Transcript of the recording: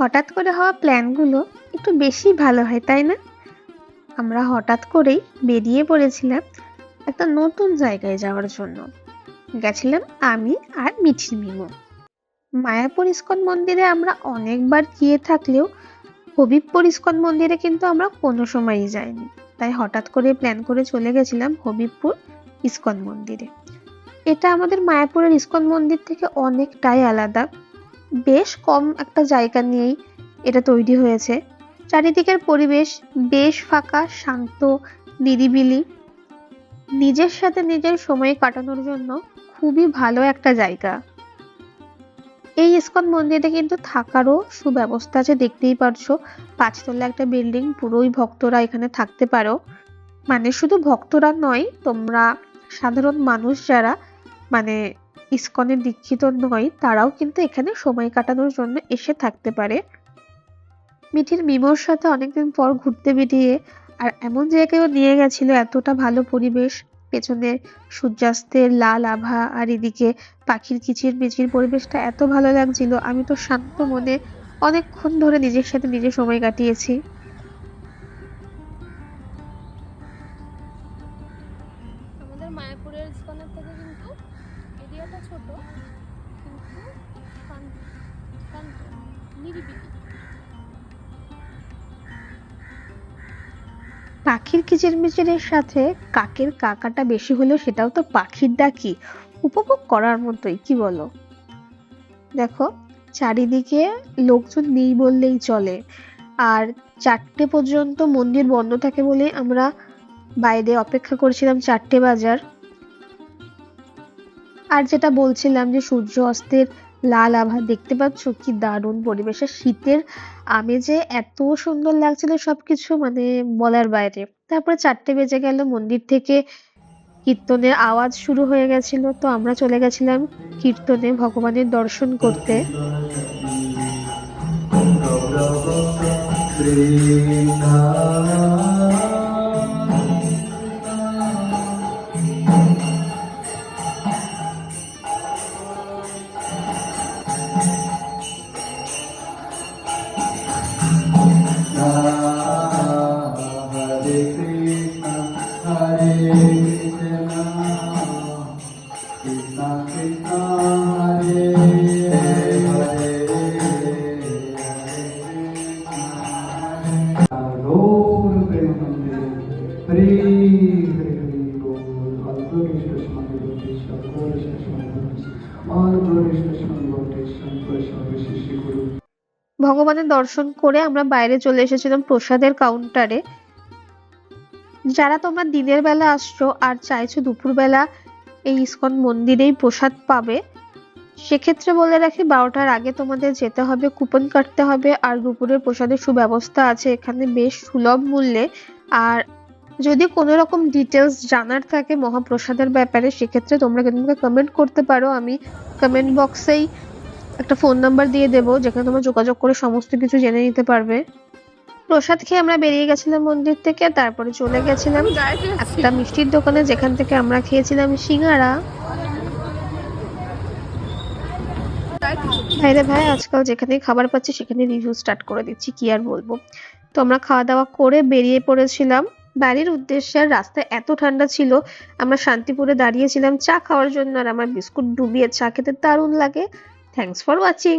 হঠাৎ করে হওয়া প্ল্যানগুলো একটু বেশি ভালো হয়, তাই না? আমরা হঠাৎ করেই বেরিয়ে পড়েছিলাম একটা নতুন জায়গায় যাওয়ার জন্য। গেছিলাম আমি আর মিঠির মিমো। মায়াপুর ইস্কন মন্দিরে আমরা অনেকবার গিয়ে থাকলেও হবিবপুর ইস্কন মন্দিরে কিন্তু আমরা কোনো সময়ই যাইনি। তাই হঠাৎ করে প্ল্যান করে চলে গেছিলাম হবিবপুর ইস্কন মন্দিরে। এটা আমাদের মায়াপুরের ইস্কন মন্দির থেকে অনেকটাই আলাদা। বেশ কম একটা জায়গা নিয়েই এটা তৈরি হয়েছে। চারিদিকের পরিবেশ বেশ ফাঁকা, শান্ত, নিরিবিলি। নিজের সাথে নিজের সময় কাটানোর জন্য খুবই ভালো একটা জায়গা। এই ইস্কন মন্দিরে কিন্তু থাকারও সুব্যবস্থা আছে, দেখতেই পারছ। পাঁচতলা একটা বিল্ডিং, পুরোই ভক্তরা এখানে থাকতে পারো। মানে শুধু ভক্তরা নয়, তোমরা সাধারণ মানুষ যারা মানে ইস্কনে দীক্ষিত নয়, তারাও কিন্তু এখানে সময় কাটানোর জন্য এসে থাকতে পারে। মিঠির মিমোর সাথে অনেকদিন পর ঘুরতে বেরিয়ে আর এমন জায়গায়ও নিয়ে গেছিল এতটা ভালো পরিবেশ। পেছনে সূর্যাস্তের লাল আভা আর এদিকে পাখির কিচির মিচির পরিবেশটা এত ভালো লাগছিল, আমি তো শান্ত মনে অনেকক্ষণ ধরে নিজের সাথে নিজে সময় কাটিয়েছি। আমাদের মায়াপুরের থেকে কিন্তু এরিয়াটা ছোট, কিন্তু নিরিবিলি। পাখির কিচিরমিচিরের সাথে কাকের কাকাটা বেশি হলেও সেটাও তো পাখির ডাকি। উপভোগ করার মতোই, কি বলো? দেখো, চারিদিকে লোকজন নেই বললেই চলে। আর চারটে পর্যন্ত মন্দির বন্ধ থাকে বলে আমরা বাইরে অপেক্ষা করছিলাম চারটে বাজার। আর যেটা বলছিলাম যে সূর্য অস্তের লাল আভা, দেখতে পাচ্ছ কি দারুণ পরিবেশে। শীতের আমেজে এত সুন্দর লাগছিল সবকিছু মানে বলার বাইরে। তারপরে চারটে বেজে গেল, মন্দির থেকে কীর্তনের আওয়াজ শুরু হয়ে গেছিল। তো আমরা চলে গেছিলাম কীর্তনে ভগবানের দর্শন করতে। ভগবানের দর্শন করে আমরা বাইরে চলে এসেছিলাম প্রসাদের কাউন্টারে যারা তোমরা দিনের বেলা আসছো আর চাইছো দুপুরবেলা এই ইস্কন মন্দিরেই প্রসাদ পাবে, সেক্ষেত্রে বলে রাখি বারোটার আগে তোমাদের যেতে হবে কুপন কাটতে হবে, আর দুপুরের প্রসাদের সুব্যবস্থা আছে, এখানে বেশ সুলভ মূল্যে। আর যদি কোনো রকম ডিটেলস জানার থাকে মহাপ্রসাদের ব্যাপারে, সেক্ষেত্রে তোমরা কিন্তু কমেন্ট করতে পারো। আমি কমেন্ট বক্সেই একটা ফোন নাম্বার দিয়ে দেবো, যেখানে তোমরা যোগাযোগ করে সমস্ত কিছু জেনে নিতে পারবে। প্রসাদ খেয়ে আমরা বেরিয়ে গেছিলাম মন্দির থেকে, তারপরে চলে গেছিলাম একটা মিষ্টির দোকানে, যেখান থেকে আমরা খেয়েছিলাম সিঙ্গারা। ভাইরে ভাই, আজকাল যেখানে খাবার পাচ্ছি সেখানে রিভিউ স্টার্ট করে দিচ্ছি, কি আর বলব। তো আমরা খাওয়া দাওয়া করে বেরিয়ে পড়েছিলাম। বাড়ির উদ্দেশ্যে আর রাস্তায় এত ঠান্ডা ছিল, আমরা শান্তিপুরে দাঁড়িয়েছিলাম চা খাওয়ার জন্য আর আমার বিস্কুট ডুবিয়ে চা খেতে দারুণ লাগে। Thanks for watching